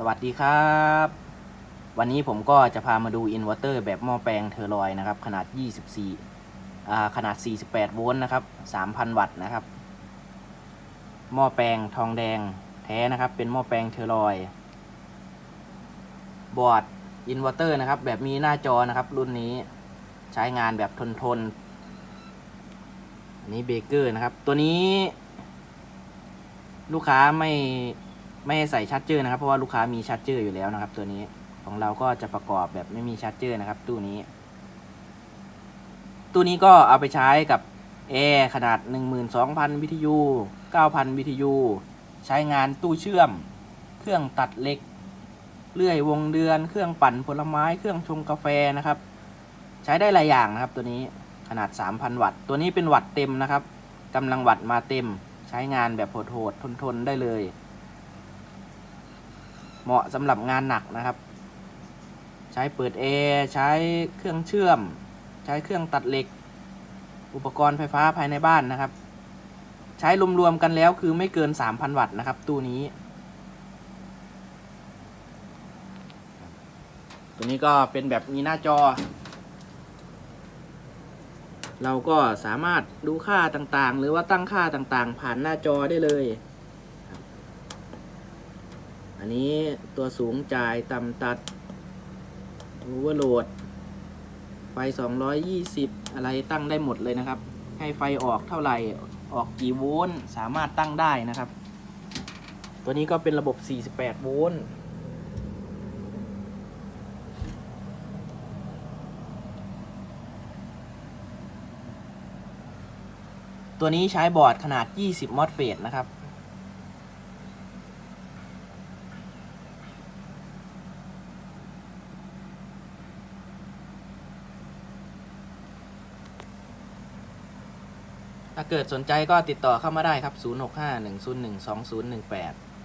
สวัสดีครับ วันนี้ผมก็จะพามาดูอินเวอร์เตอร์แบบหม้อแปลงเทอร์ลอยนะครับ ขนาด 24อ่าขนาด 48 โวลต์นะครับ 3,000 วัตต์นะครับ หม้อแปลงทองแดงแท้นะครับ เป็นหม้อแปลงเทอร์ลอย บอร์ดอินเวอร์เตอร์นะครับ แบบมีหน้าจอนะครับ รุ่นนี้ใช้งานแบบทนทนอันนี้เบเกอร์นะครับ ตัวนี้ ลูกค้าไม่ ไม่ให้ใส่ชาร์จเจอร์นะครับเพราะว่าลูกค้ามีชาร์จเจอร์อยู่แล้วนะครับ ตัวนี้ของเราก็จะประกอบแบบไม่มีชาร์จเจอร์นะครับตู้นี้ ตู้นี้ก็เอาไปใช้กับแอร์ขนาด 12,000 วิทยุ 9,000 วิทยุ ใช้งานตู้เชื่อม เครื่องตัดเหล็ก เลื่อยวงเดือน เครื่องปั่นผลไม้ เครื่องชงกาแฟนะครับ ใช้ได้หลายอย่างนะครับ ตัวนี้ขนาด 3,000 วัตต์ ตัวนี้เป็นวัตต์เต็มนะครับกำลังวัตต์มาเต็ม ใช้งานแบบโหดๆทนๆได้เลย เหมาะสำหรับงานหนักนะครับ ใช้เปิดแอร์ใช้เครื่องเชื่อม ใช้เครื่องตัดเหล็ก อุปกรณ์ไฟฟ้าภายในบ้านนะครับ ใช้รวมๆกันแล้วคือไม่เกิน 3,000 วัตต์นะครับ ตู้นี้ ตัวนี้ก็เป็นแบบมีหน้าจอ เราก็สามารถดูค่าต่างๆ หรือว่าตั้งค่าต่างๆ ผ่านหน้าจอได้เลย อันนี้ตัวสูงจ่ายต่ำตัด Overload ไฟ 220 อะไรตั้งได้หมดเลยนะครับ ให้ไฟออกเท่าไหร่ ออกกี่โวลต์สามารถตั้งได้นะครับ ตัวนี้ก็เป็นระบบ 48 โวลต์ตัวนี้ใช้บอร์ดขนาด 20 มอสเฟตนะครับ ถ้าเกิดสนใจก็ติดต่อเข้ามาได้ครับ 0651012018